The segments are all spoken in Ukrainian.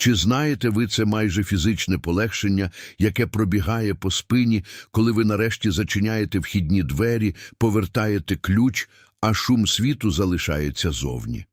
Чи знаєте ви це майже фізичне полегшення, яке пробігає по спині, коли ви нарешті зачиняєте вхідні двері, повертаєте ключ, а шум світу залишається зовні?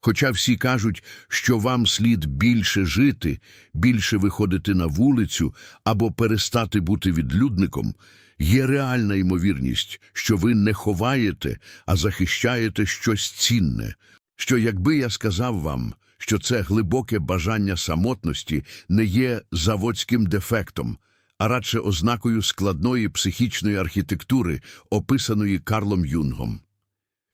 Хоча всі кажуть, що вам слід більше жити, більше виходити на вулицю або перестати бути відлюдником, є реальна ймовірність, що ви не ховаєте, а захищаєте щось цінне, що якби я сказав вам, що це глибоке бажання самотності не є заводським дефектом, а радше ознакою складної психічної архітектури, описаної Карлом Юнгом.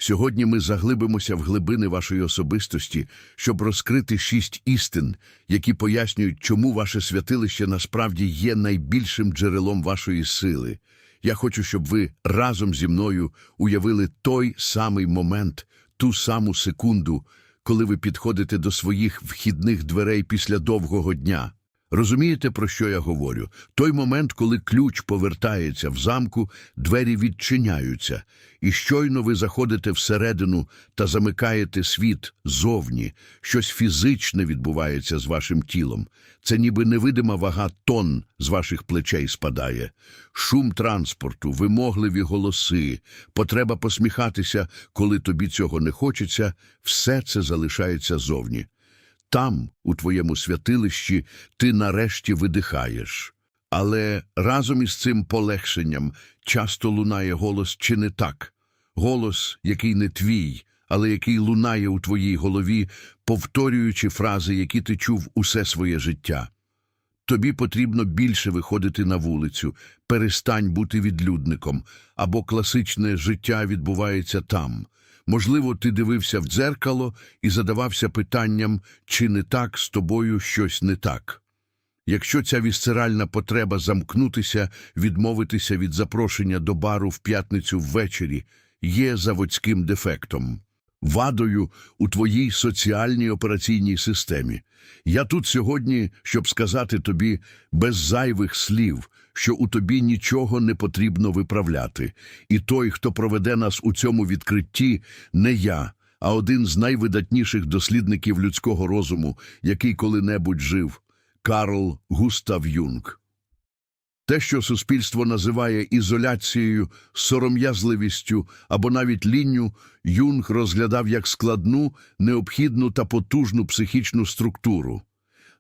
Сьогодні ми заглибимося в глибини вашої особистості, щоб розкрити шість істин, які пояснюють, чому ваше святилище насправді є найбільшим джерелом вашої сили. Я хочу, щоб ви разом зі мною уявили той самий момент, ту саму секунду, коли ви підходите до своїх вхідних дверей після довгого дня. Розумієте, про що я говорю? Той момент, коли ключ повертається в замку, двері відчиняються, і щойно ви заходите всередину та замикаєте світ зовні, щось фізичне відбувається з вашим тілом. Це ніби невидима вага тонн з ваших плечей спадає. Шум транспорту, вимогливі голоси, потреба посміхатися, коли тобі цього не хочеться, все це залишається зовні. Там, у твоєму святилищі, ти нарешті видихаєш. Але разом із цим полегшенням часто лунає голос чи не так. Голос, який не твій, але який лунає у твоїй голові, повторюючи фрази, які ти чув усе своє життя. Тобі потрібно більше виходити на вулицю, перестань бути відлюдником, або класичне життя відбувається там. Можливо, ти дивився в дзеркало і задавався питанням, чи не так з тобою щось не так. Якщо ця вісцеральна потреба замкнутися, відмовитися від запрошення до бару в п'ятницю ввечері є заводським дефектом, вадою у твоїй соціальній операційній системі. Я тут сьогодні, щоб сказати тобі без зайвих слів, що у тобі нічого не потрібно виправляти, і той, хто проведе нас у цьому відкритті, не я, а один з найвидатніших дослідників людського розуму, який коли-небудь жив, Карл Густав Юнг. Те, що суспільство називає ізоляцією, сором'язливістю або навіть лінню, Юнг розглядав як складну, необхідну та потужну психічну структуру.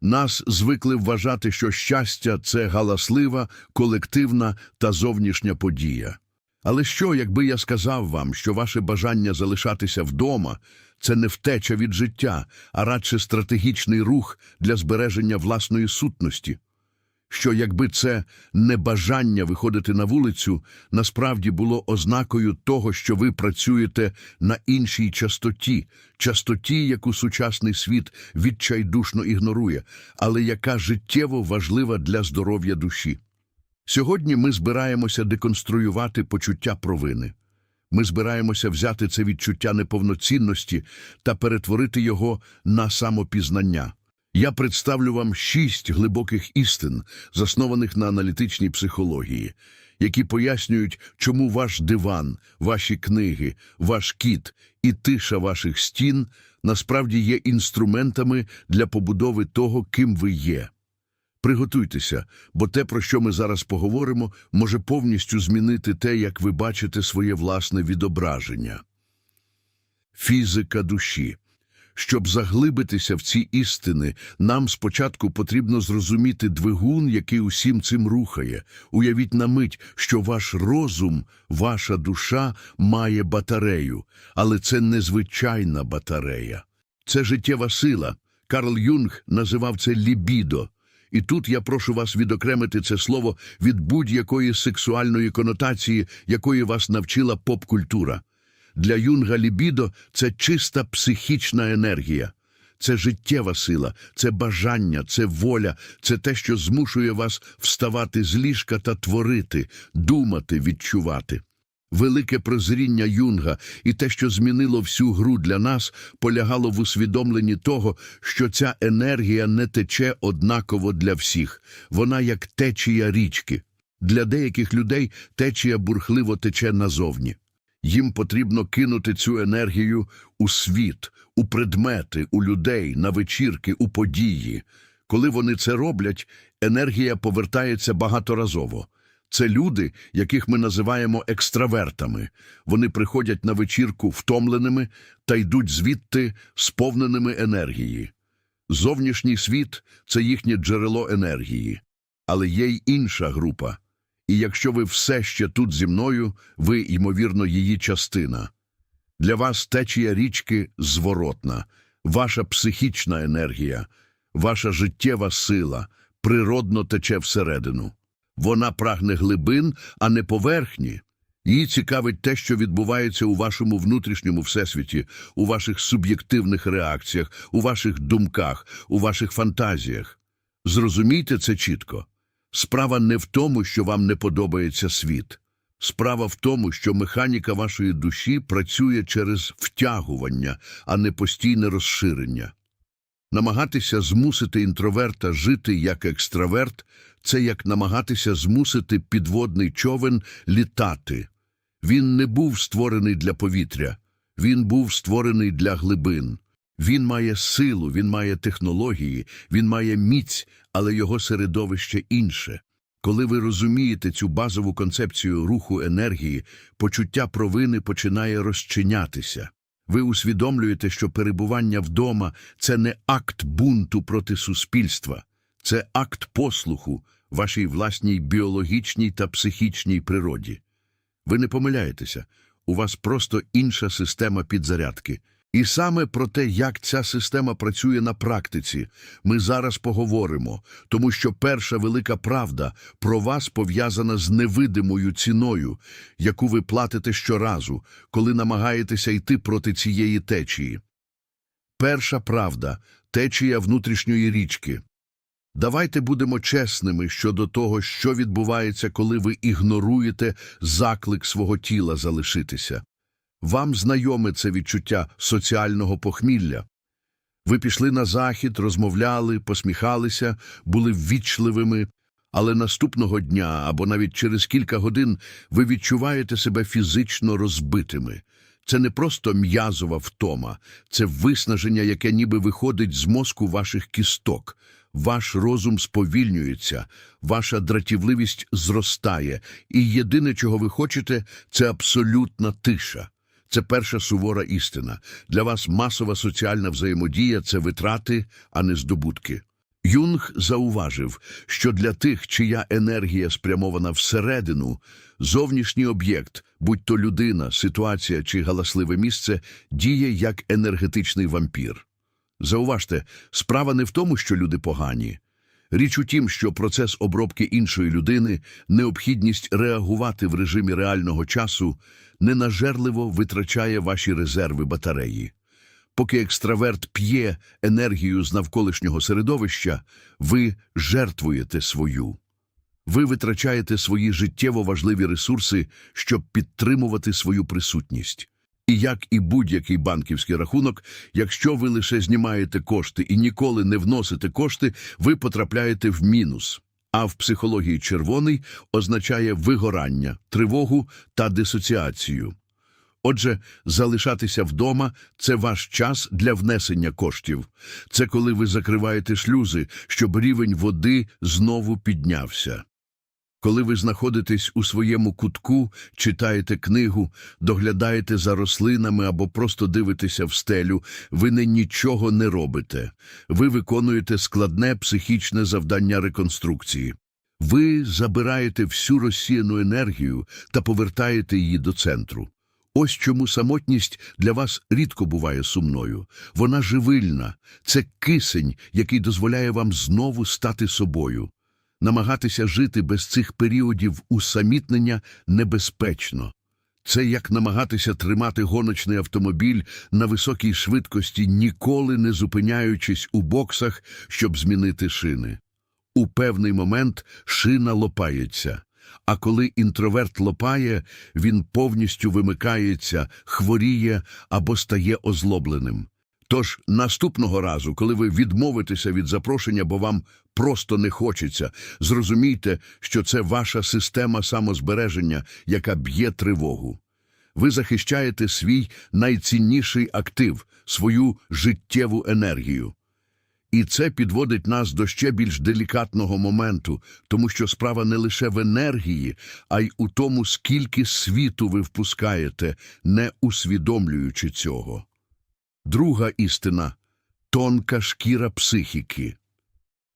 Нас звикли вважати, що щастя це галаслива, колективна та зовнішня подія. Але що, якби я сказав вам, що ваше бажання залишатися вдома це не втеча від життя, а радше стратегічний рух для збереження власної сутності? Що якби це небажання виходити на вулицю насправді було ознакою того, що ви працюєте на іншій частоті, частоті, яку сучасний світ відчайдушно ігнорує, але яка життєво важлива для здоров'я душі. Сьогодні ми збираємося деконструювати почуття провини. Ми збираємося взяти це відчуття неповноцінності та перетворити його на самопізнання. Я представлю вам шість глибоких істин, заснованих на аналітичній психології, які пояснюють, чому ваш диван, ваші книги, ваш кіт і тиша ваших стін насправді є інструментами для побудови того, ким ви є. Приготуйтеся, бо те, про що ми зараз поговоримо, може повністю змінити те, як ви бачите своє власне відображення. Фізика душі. Щоб заглибитися в ці істини, нам спочатку потрібно зрозуміти двигун, який усім цим рухає. Уявіть на мить, що ваш розум, ваша душа має батарею, але це незвичайна батарея. Це життєва сила. Карл Юнг називав це лібідо. І тут я прошу вас відокремити це слово від будь-якої сексуальної конотації, якої вас навчила поп-культура. Для Юнга лібідо це чиста психічна енергія. Це життєва сила, це бажання, це воля, це те, що змушує вас вставати з ліжка та творити, думати, відчувати. Велике прозріння Юнга і те, що змінило всю гру для нас, полягало в усвідомленні того, що ця енергія не тече однаково для всіх. Вона як течія річки. Для деяких людей течія бурхливо тече назовні. Їм потрібно кинути цю енергію у світ, у предмети, у людей, на вечірки, у події. Коли вони це роблять, енергія повертається багаторазово. Це люди, яких ми називаємо екстравертами. Вони приходять на вечірку втомленими та йдуть звідти сповненими енергії. Зовнішній світ це їхнє джерело енергії. Але є й інша група. І якщо ви все ще тут зі мною, ви, ймовірно, її частина. Для вас течія річки зворотна, ваша психічна енергія, ваша життєва сила природно тече всередину. Вона прагне глибин, а не поверхні. Її цікавить те, що відбувається у вашому внутрішньому всесвіті, у ваших суб'єктивних реакціях, у ваших думках, у ваших фантазіях. Зрозумійте це чітко. Справа не в тому, що вам не подобається світ. Справа в тому, що механіка вашої душі працює через втягування, а не постійне розширення. Намагатися змусити інтроверта жити як екстраверт це як намагатися змусити підводний човен літати. Він не був створений для повітря, він був створений для глибин. Він має силу, він має технології, він має міць, але його середовище інше. Коли ви розумієте цю базову концепцію руху енергії, почуття провини починає розчинятися. Ви усвідомлюєте, що перебування вдома це не акт бунту проти суспільства, це акт послуху вашій власній біологічній та психічній природі. Ви не помиляєтеся, у вас просто інша система підзарядки. І саме про те, як ця система працює на практиці, ми зараз поговоримо, тому що перша велика правда про вас пов'язана з невидимою ціною, яку ви платите щоразу, коли намагаєтеся йти проти цієї течії. Перша правда течія внутрішньої річки. Давайте будемо чесними щодо того, що відбувається, коли ви ігноруєте заклик свого тіла залишитися. Вам знайоме це відчуття соціального похмілля. Ви пішли на захід, розмовляли, посміхалися, були ввічливими, але наступного дня або навіть через кілька годин ви відчуваєте себе фізично розбитими. Це не просто м'язова втома, це виснаження, яке ніби виходить з мозку ваших кісток. Ваш розум сповільнюється, ваша дратівливість зростає, і єдине, чого ви хочете, це абсолютна тиша. Це перша сувора істина. Для вас масова соціальна взаємодія це витрати, а не здобутки. Юнг зауважив, що для тих, чия енергія спрямована всередину, зовнішній об'єкт, будь то людина, ситуація чи галасливе місце, діє як енергетичний вампір. Зауважте, справа не в тому, що люди погані. Річ у тім, що процес обробки іншої людини, необхідність реагувати в режимі реального часу ненажерливо витрачає ваші резерви батареї. Поки екстраверт п'є енергію з навколишнього середовища, ви жертвуєте свою. Ви витрачаєте свої життєво важливі ресурси, щоб підтримувати свою присутність. І як і будь-який банківський рахунок, якщо ви лише знімаєте кошти і ніколи не вносите кошти, ви потрапляєте в мінус. А в психології червоний означає вигорання, тривогу та дисоціацію. Отже, залишатися вдома це ваш час для внесення коштів. Це коли ви закриваєте шлюзи, щоб рівень води знову піднявся. Коли ви знаходитесь у своєму кутку, читаєте книгу, доглядаєте за рослинами або просто дивитеся в стелю, ви не нічого не робите. Ви виконуєте складне психічне завдання реконструкції. Ви забираєте всю розсіяну енергію та повертаєте її до центру. Ось чому самотність для вас рідко буває сумною. Вона живильна, це кисень, який дозволяє вам знову стати собою. Намагатися жити без цих періодів усамітнення небезпечно. Це як намагатися тримати гоночний автомобіль на високій швидкості, ніколи не зупиняючись у боксах, щоб змінити шини. У певний момент шина лопається, а коли інтроверт лопає, він повністю вимикається, хворіє або стає озлобленим. Тож наступного разу, коли ви відмовитеся від запрошення, бо вам просто не хочеться, зрозумійте, що це ваша система самозбереження, яка б'є тривогу. Ви захищаєте свій найцінніший актив, свою життєву енергію. І це підводить нас до ще більш делікатного моменту, тому що справа не лише в енергії, а й у тому, скільки світу ви впускаєте, не усвідомлюючи цього. Друга істина тонка шкіра психіки.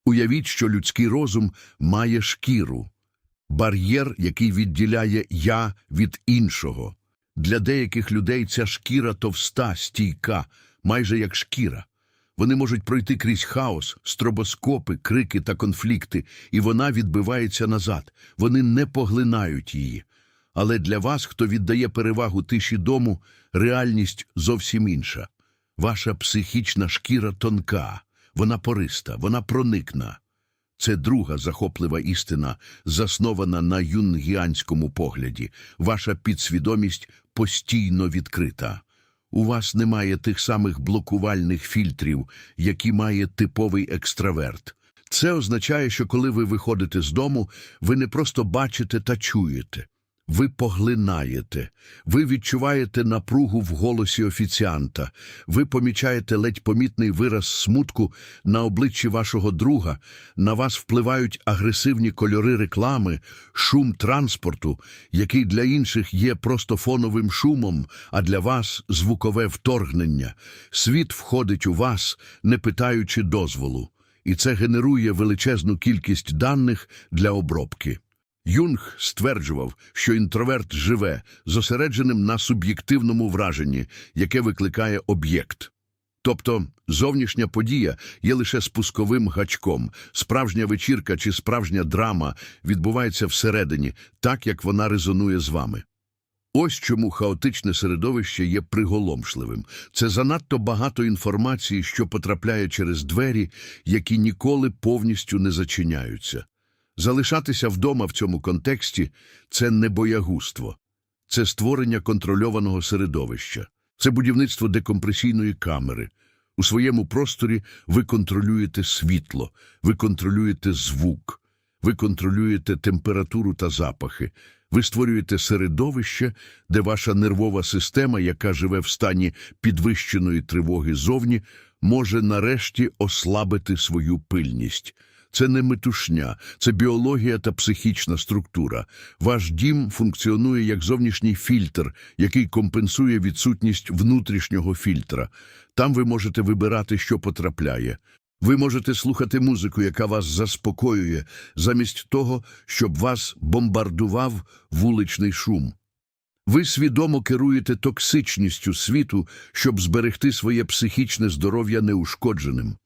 Уявіть, що людський розум має шкіру, бар'єр, який відділяє я від іншого. Для деяких людей ця шкіра товста, стійка, майже як шкіра. Вони можуть пройти крізь хаос, стробоскопи, крики та конфлікти, і вона відбивається назад. Вони не поглинають її. Але для вас, хто віддає перевагу тиші дому, реальність зовсім інша. Ваша психічна шкіра тонка, вона пориста, вона проникна. Це друга захоплива істина, заснована на юнгіанському погляді. Ваша підсвідомість постійно відкрита. У вас немає тих самих блокувальних фільтрів, які має типовий екстраверт. Це означає, що коли ви виходите з дому, ви не просто бачите та чуєте. Ви поглинаєте, ви відчуваєте напругу в голосі офіціанта, ви помічаєте ледь помітний вираз смутку на обличчі вашого друга, на вас впливають агресивні кольори реклами, шум транспорту, який для інших є просто фоновим шумом, а для вас звукове вторгнення. Світ входить у вас, не питаючи дозволу, і це генерує величезну кількість даних для обробки. Юнг стверджував, що інтроверт живе зосередженим на суб'єктивному враженні, яке викликає об'єкт. Тобто зовнішня подія є лише спусковим гачком, справжня вечірка чи справжня драма відбувається всередині, так як вона резонує з вами. Ось чому хаотичне середовище є приголомшливим. Це занадто багато інформації, що потрапляє через двері, які ніколи повністю не зачиняються. Залишатися вдома в цьому контексті – це не боягузтво, це створення контрольованого середовища, це будівництво декомпресійної камери. У своєму просторі ви контролюєте світло, ви контролюєте звук, ви контролюєте температуру та запахи, ви створюєте середовище, де ваша нервова система, яка живе в стані підвищеної тривоги зовні, може нарешті ослабити свою пильність. Це не метушня, це біологія та психічна структура. Ваш дім функціонує як зовнішній фільтр, який компенсує відсутність внутрішнього фільтра. Там ви можете вибирати, що потрапляє. Ви можете слухати музику, яка вас заспокоює, замість того, щоб вас бомбардував вуличний шум. Ви свідомо керуєте токсичністю світу, щоб зберегти своє психічне здоров'я неушкодженим.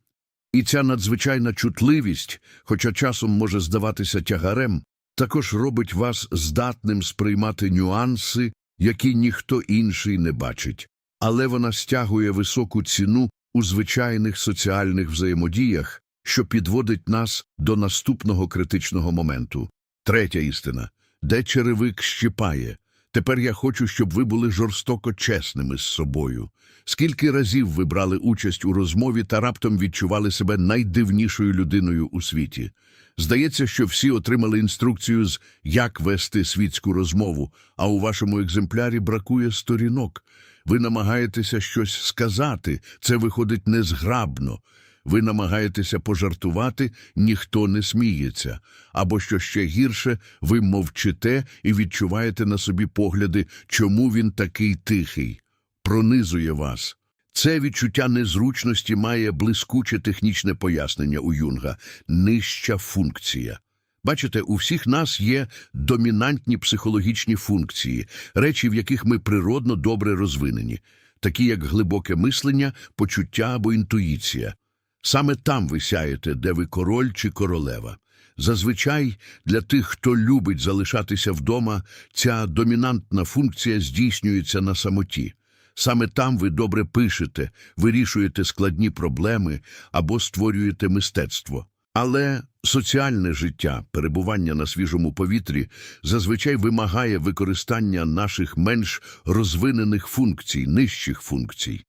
І ця надзвичайна чутливість, хоча часом може здаватися тягарем, також робить вас здатним сприймати нюанси, які ніхто інший не бачить. Але вона стягує високу ціну у звичайних соціальних взаємодіях, що підводить нас до наступного критичного моменту. Третя істина. Де черевик щипає? Тепер я хочу, щоб ви були жорстоко чесними з собою. Скільки разів ви брали участь у розмові та раптом відчували себе найдивнішою людиною у світі? Здається, що всі отримали інструкцію з «як вести світську розмову», а у вашому екземплярі бракує сторінок. Ви намагаєтеся щось сказати, це виходить незграбно. Ви намагаєтеся пожартувати, ніхто не сміється. Або, що ще гірше, ви мовчите і відчуваєте на собі погляди, чому він такий тихий. Пронизує вас. Це відчуття незручності має блискуче технічне пояснення у Юнга – нижча функція. Бачите, у всіх нас є домінантні психологічні функції, речі, в яких ми природно добре розвинені, такі як глибоке мислення, почуття або інтуїція. Саме там ви сяєте, де ви король чи королева. Зазвичай для тих, хто любить залишатися вдома, ця домінантна функція здійснюється на самоті. Саме там ви добре пишете, вирішуєте складні проблеми або створюєте мистецтво. Але соціальне життя, перебування на свіжому повітрі зазвичай вимагає використання наших менш розвинених функцій, нижчих функцій.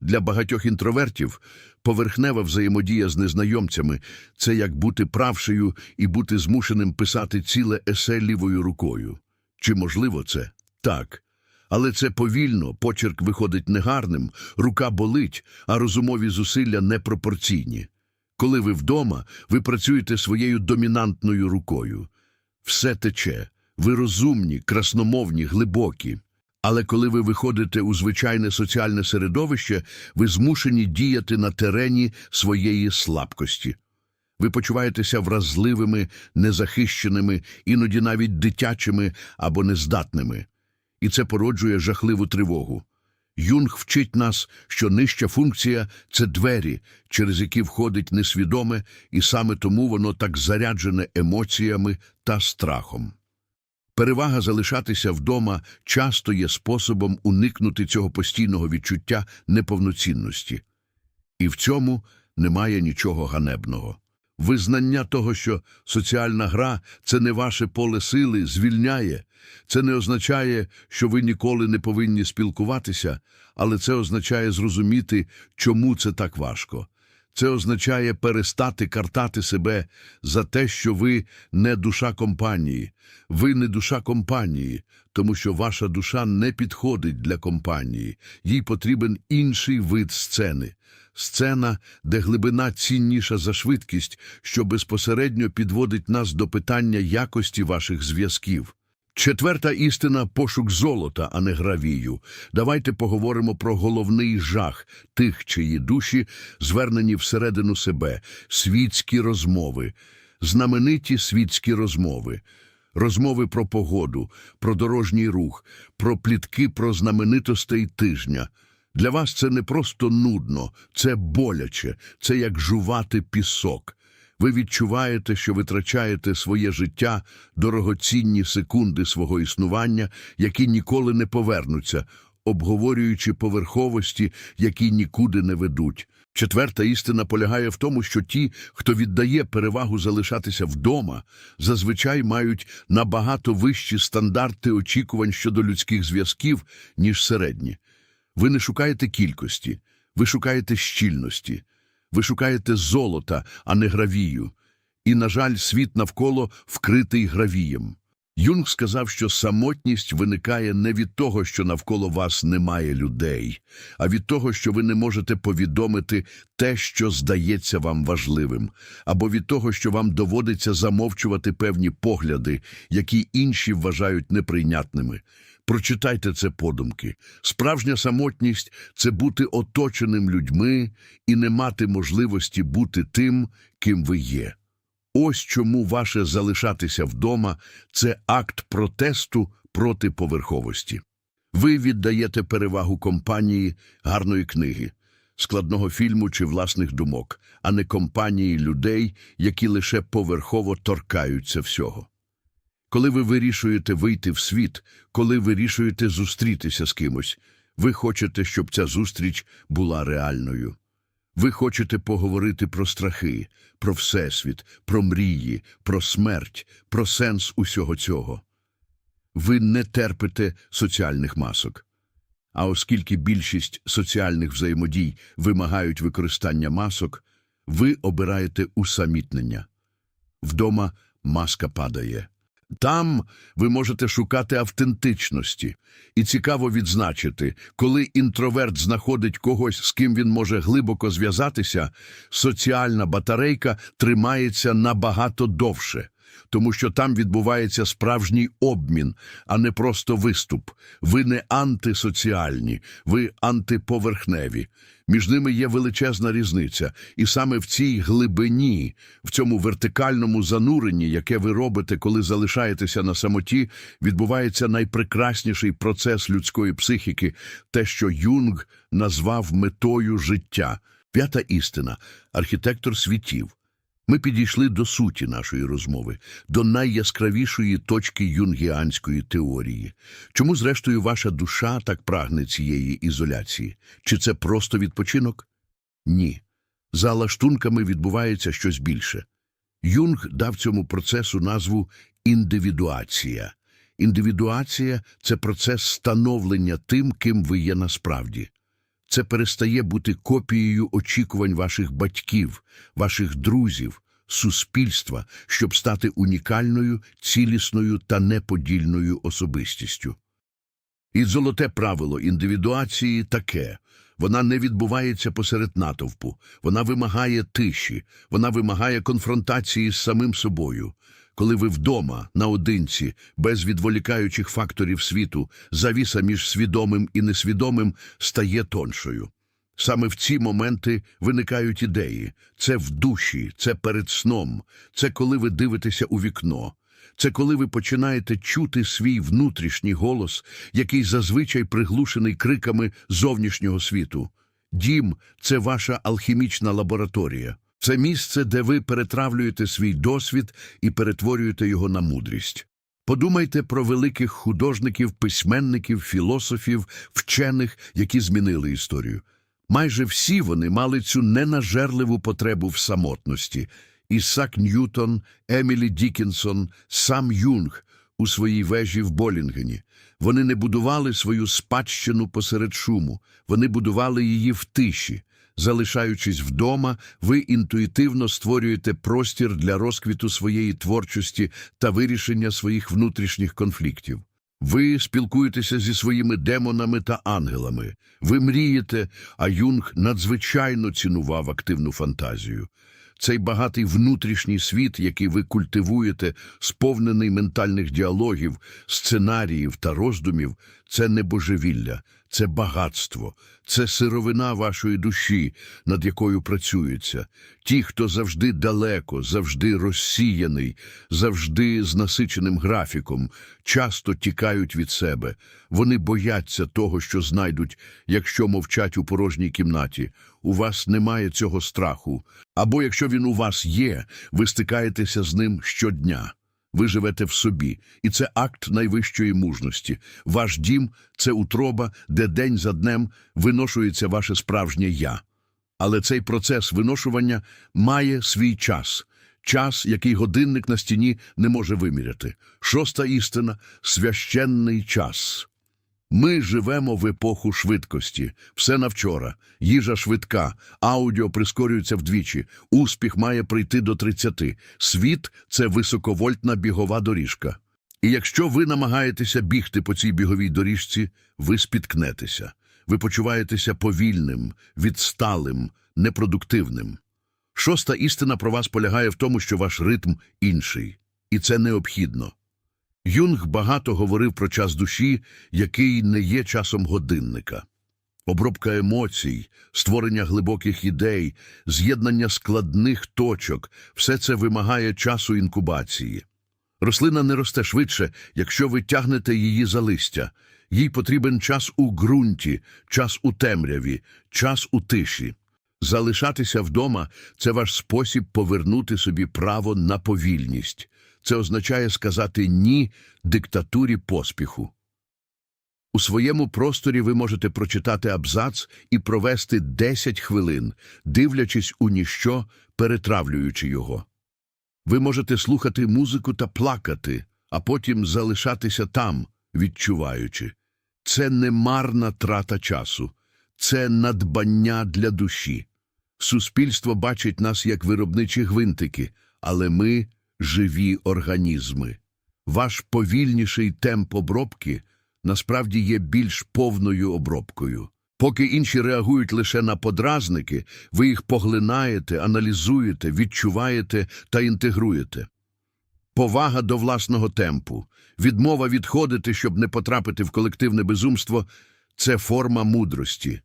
Для багатьох інтровертів поверхнева взаємодія з незнайомцями – це як бути правшею і бути змушеним писати ціле есе лівою рукою. Чи можливо це? Так. Але це повільно, почерк виходить негарним, рука болить, а розумові зусилля непропорційні. Коли ви вдома, ви працюєте своєю домінантною рукою. Все тече, ви розумні, красномовні, глибокі. Але коли ви виходите у звичайне соціальне середовище, ви змушені діяти на терені своєї слабкості. Ви почуваєтеся вразливими, незахищеними, іноді навіть дитячими або нездатними. І це породжує жахливу тривогу. Юнг вчить нас, що нижча функція – це двері, через які входить несвідоме, і саме тому воно так заряджене емоціями та страхом. Перевага залишатися вдома часто є способом уникнути цього постійного відчуття неповноцінності. І в цьому немає нічого ганебного. Визнання того, що соціальна гра – це не ваше поле сили, звільняє. Це не означає, що ви ніколи не повинні спілкуватися, але це означає зрозуміти, чому це так важко. Це означає перестати картати себе за те, що ви не душа компанії. Ви не душа компанії, тому що ваша душа не підходить для компанії. Їй потрібен інший вид сцени. Сцена, де глибина цінніша за швидкість, що безпосередньо підводить нас до питання якості ваших зв'язків. Четверта істина – пошук золота, а не гравію. Давайте поговоримо про головний жах тих, чиї душі звернені всередину себе, світські розмови, знамениті світські розмови. Розмови про погоду, про дорожній рух, про плітки про знаменитостей тижня. Для вас це не просто нудно, це боляче, це як жувати пісок. Ви відчуваєте, що витрачаєте своє життя, дорогоцінні секунди свого існування, які ніколи не повернуться, обговорюючи поверховості, які нікуди не ведуть. Четверта істина полягає в тому, що ті, хто віддає перевагу залишатися вдома, зазвичай мають набагато вищі стандарти очікувань щодо людських зв'язків, ніж середні. Ви не шукаєте кількості, ви шукаєте щільності, ви шукаєте золота, а не гравію. І, на жаль, світ навколо вкритий гравієм. Юнг сказав, що самотність виникає не від того, що навколо вас немає людей, а від того, що ви не можете повідомити те, що здається вам важливим, або від того, що вам доводиться замовчувати певні погляди, які інші вважають неприйнятними. Прочитайте це подумки. Справжня самотність – це бути оточеним людьми і не мати можливості бути тим, ким ви є. Ось чому ваше залишатися вдома – це акт протесту проти поверховості. Ви віддаєте перевагу компанії гарної книги, складного фільму чи власних думок, а не компанії людей, які лише поверхово торкаються всього. Коли ви вирішуєте вийти в світ, коли вирішуєте зустрітися з кимось, ви хочете, щоб ця зустріч була реальною. Ви хочете поговорити про страхи, про всесвіт, про мрії, про смерть, про сенс усього цього. Ви не терпите соціальних масок. А оскільки більшість соціальних взаємодій вимагають використання масок, ви обираєте усамітнення. Вдома маска падає. Там ви можете шукати автентичності. І цікаво відзначити, коли інтроверт знаходить когось, з ким він може глибоко зв'язатися, соціальна батарейка тримається набагато довше, тому що там відбувається справжній обмін, а не просто виступ. Ви не антисоціальні, ви антиповерхневі. Між ними є величезна різниця, і саме в цій глибині, в цьому вертикальному зануренні, яке ви робите, коли залишаєтеся на самоті, відбувається найпрекрасніший процес людської психіки, те, що Юнг назвав метою життя. П'ята істина – архітектор світів. Ми підійшли до суті нашої розмови, до найяскравішої точки юнгіанської теорії. Чому, зрештою, ваша душа так прагне цієї ізоляції? Чи це просто відпочинок? Ні. За лаштунками відбувається щось більше. Юнг дав цьому процесу назву індивідуація. Індивідуація – це процес становлення тим, ким ви є насправді. Це перестає бути копією очікувань ваших батьків, ваших друзів, суспільства, щоб стати унікальною, цілісною та неподільною особистістю. І золоте правило індивідуації таке. Вона не відбувається посеред натовпу, вона вимагає тиші, вона вимагає конфронтації з самим собою. Коли ви вдома, наодинці, без відволікаючих факторів світу, завіса між свідомим і несвідомим стає тоншою. Саме в ці моменти виникають ідеї. Це в душі, це перед сном, це коли ви дивитеся у вікно. Це коли ви починаєте чути свій внутрішній голос, який зазвичай приглушений криками зовнішнього світу. Дім це ваша алхімічна лабораторія. Це місце, де ви перетравлюєте свій досвід і перетворюєте його на мудрість. Подумайте про великих художників, письменників, філософів, вчених, які змінили історію. Майже всі вони мали цю ненажерливу потребу в самотності. Ісак Ньютон, Емілі Дікінсон, сам Юнг у своїй вежі в Болінгені. Вони не будували свою спадщину посеред шуму, вони будували її в тиші. Залишаючись вдома, ви інтуїтивно створюєте простір для розквіту своєї творчості та вирішення своїх внутрішніх конфліктів. Ви спілкуєтеся зі своїми демонами та ангелами. Ви мрієте, а Юнг надзвичайно цінував активну фантазію. Цей багатий внутрішній світ, який ви культивуєте, сповнений ментальних діалогів, сценаріїв та роздумів, це не божевілля, це багатство, це сировина вашої душі, над якою працюється. Ті, хто завжди далеко, завжди розсіяний, завжди з насиченим графіком, часто тікають від себе. Вони бояться того, що знайдуть, якщо мовчать у порожній кімнаті. У вас немає цього страху. Або якщо він у вас є, ви стикаєтеся з ним щодня. Ви живете в собі, і це акт найвищої мужності. Ваш дім це утроба, де день за днем виношується ваше справжнє я. Але цей процес виношування має свій час. Час, який годинник на стіні не може виміряти. Шоста істина священний час. Ми живемо в епоху швидкості. Все на вчора. Їжа швидка, аудіо прискорюється вдвічі, успіх має прийти до 30. Світ – це високовольтна бігова доріжка. І якщо ви намагаєтеся бігти по цій біговій доріжці, ви спіткнетеся. Ви почуваєтеся повільним, відсталим, непродуктивним. Шоста істина про вас полягає в тому, що ваш ритм інший. І це необхідно. Юнг багато говорив про час душі, який не є часом годинника. Обробка емоцій, створення глибоких ідей, з'єднання складних точок – все це вимагає часу інкубації. Рослина не росте швидше, якщо ви тягнете її за листя. Їй потрібен час у ґрунті, час у темряві, час у тиші. Залишатися вдома – це ваш спосіб повернути собі право на повільність. Це означає сказати «ні» диктатурі поспіху. У своєму просторі ви можете прочитати абзац і провести 10 хвилин, дивлячись у ніщо, перетравлюючи його. Ви можете слухати музику та плакати, а потім залишатися там, відчуваючи. Це не марна трата часу, це надбання для душі. Суспільство бачить нас як виробничі гвинтики, але ми живі організми. Ваш повільніший темп обробки насправді є більш повною обробкою. Поки інші реагують лише на подразники, ви їх поглинаєте, аналізуєте, відчуваєте та інтегруєте. Повага до власного темпу, відмова відходити, щоб не потрапити в колективне безумство – це форма мудрості.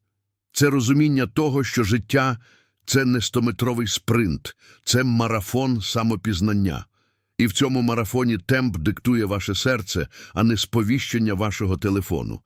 Це розуміння того, що життя – це не стометровий спринт, це марафон самопізнання. І в цьому марафоні темп диктує ваше серце, а не сповіщення вашого телефону.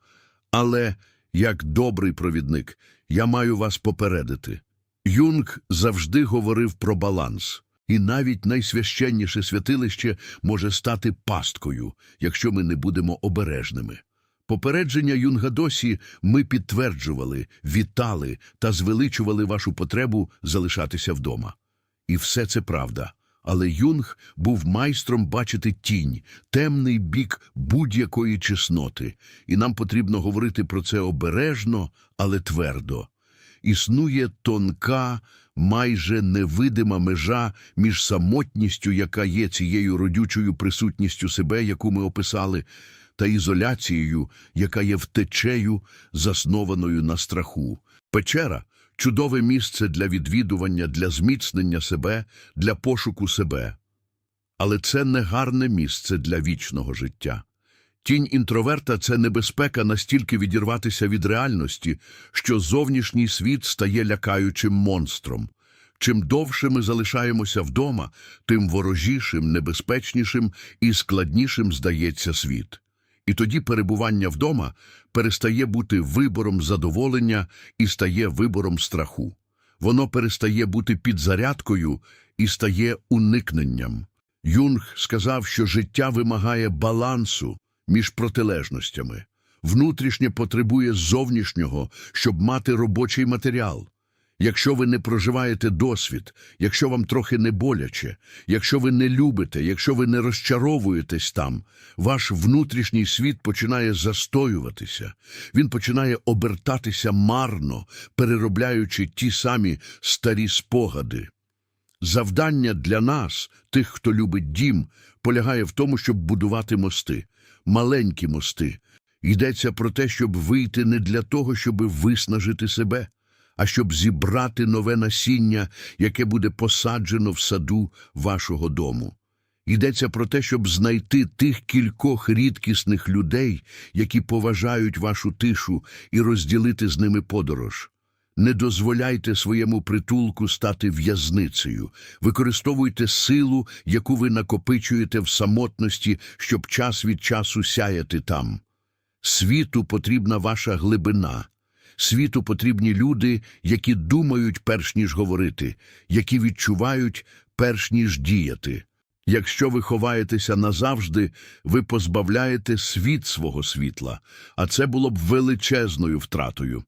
Але, як добрий провідник, я маю вас попередити. Юнг завжди говорив про баланс. І навіть найсвященніше святилище може стати пасткою, якщо ми не будемо обережними. Попередження Юнгадосі ми підтверджували, вітали та звеличували вашу потребу залишатися вдома. І все це правда. Але Юнг був майстром бачити тінь, темний бік будь-якої чесноти, і нам потрібно говорити про це обережно, але твердо. Існує тонка, майже невидима межа між самотністю, яка є цією родючою присутністю себе, яку ми описали, та ізоляцією, яка є втечею, заснованою на страху. Печера чудове місце для відвідування, для зміцнення себе, для пошуку себе. Але це не гарне місце для вічного життя. Тінь інтроверта це небезпека настільки відірватися від реальності, що зовнішній світ стає лякаючим монстром. Чим довше ми залишаємося вдома, тим ворожішим, небезпечнішим і складнішим здається світ. І тоді перебування вдома перестає бути вибором задоволення і стає вибором страху. Воно перестає бути підзарядкою і стає уникненням. Юнг сказав, що життя вимагає балансу між протилежностями. Внутрішнє потребує зовнішнього, щоб мати робочий матеріал. Якщо ви не проживаєте досвід, якщо вам трохи не боляче, якщо ви не любите, якщо ви не розчаровуєтесь там, ваш внутрішній світ починає застоюватися, він починає обертатися марно, переробляючи ті самі старі спогади. Завдання для нас, тих, хто любить дім, полягає в тому, щоб будувати мости, маленькі мости. Йдеться про те, щоб вийти не для того, щоб виснажити себе, а щоб зібрати нове насіння, яке буде посаджено в саду вашого дому. Йдеться про те, щоб знайти тих кількох рідкісних людей, які поважають вашу тишу, і розділити з ними подорож. Не дозволяйте своєму притулку стати в'язницею. Використовуйте силу, яку ви накопичуєте в самотності, щоб час від часу сяяти там. Світу потрібна ваша глибина. Світу потрібні люди, які думають перш ніж говорити, які відчувають перш ніж діяти. Якщо ви ховаєтеся назавжди, ви позбавляєте світ свого світла, а це було б величезною втратою.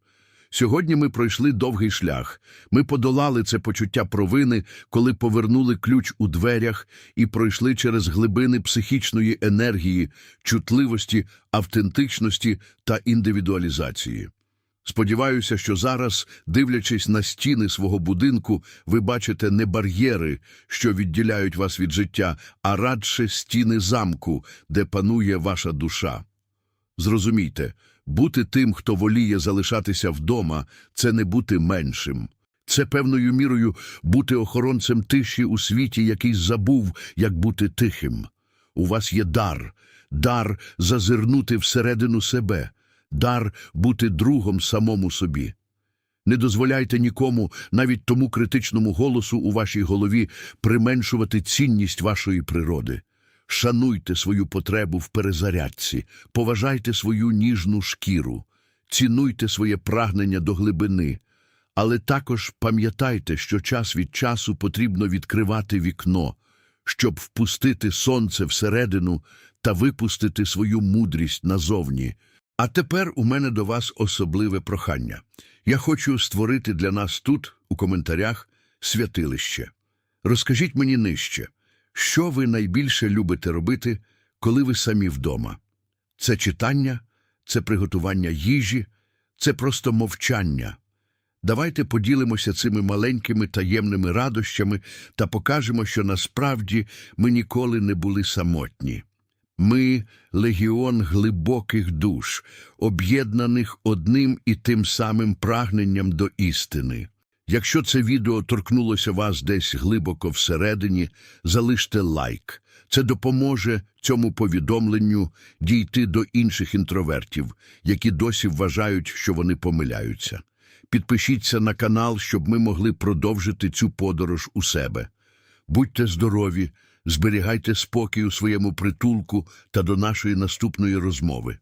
Сьогодні ми пройшли довгий шлях. Ми подолали це почуття провини, коли повернули ключ у дверях і пройшли через глибини психічної енергії, чутливості, автентичності та індивідуалізації. Сподіваюся, що зараз, дивлячись на стіни свого будинку, ви бачите не бар'єри, що відділяють вас від життя, а радше стіни замку, де панує ваша душа. Зрозумійте, бути тим, хто воліє залишатися вдома, це не бути меншим. Це певною мірою бути охоронцем тиші у світі, який забув, як бути тихим. У вас є дар, дар зазирнути всередину себе, дар бути другом самому собі. Не дозволяйте нікому, навіть тому критичному голосу у вашій голові, применшувати цінність вашої природи. Шануйте свою потребу в перезарядці, поважайте свою ніжну шкіру, цінуйте своє прагнення до глибини, але також пам'ятайте, що час від часу потрібно відкривати вікно, щоб впустити сонце всередину та випустити свою мудрість назовні. А тепер у мене до вас особливе прохання. Я хочу створити для нас тут, у коментарях, святилище. Розкажіть мені нижче, що ви найбільше любите робити, коли ви самі вдома? Це читання, це приготування їжі, це просто мовчання. Давайте поділимося цими маленькими таємними радощами та покажемо, що насправді ми ніколи не були самотні. Ми – легіон глибоких душ, об'єднаних одним і тим самим прагненням до істини. Якщо це відео торкнулося вас десь глибоко всередині, залиште лайк. Це допоможе цьому повідомленню дійти до інших інтровертів, які досі вважають, що вони помиляються. Підпишіться на канал, щоб ми могли продовжити цю подорож у себе. Будьте здорові, зберігайте спокій у своєму притулку та до нашої наступної розмови.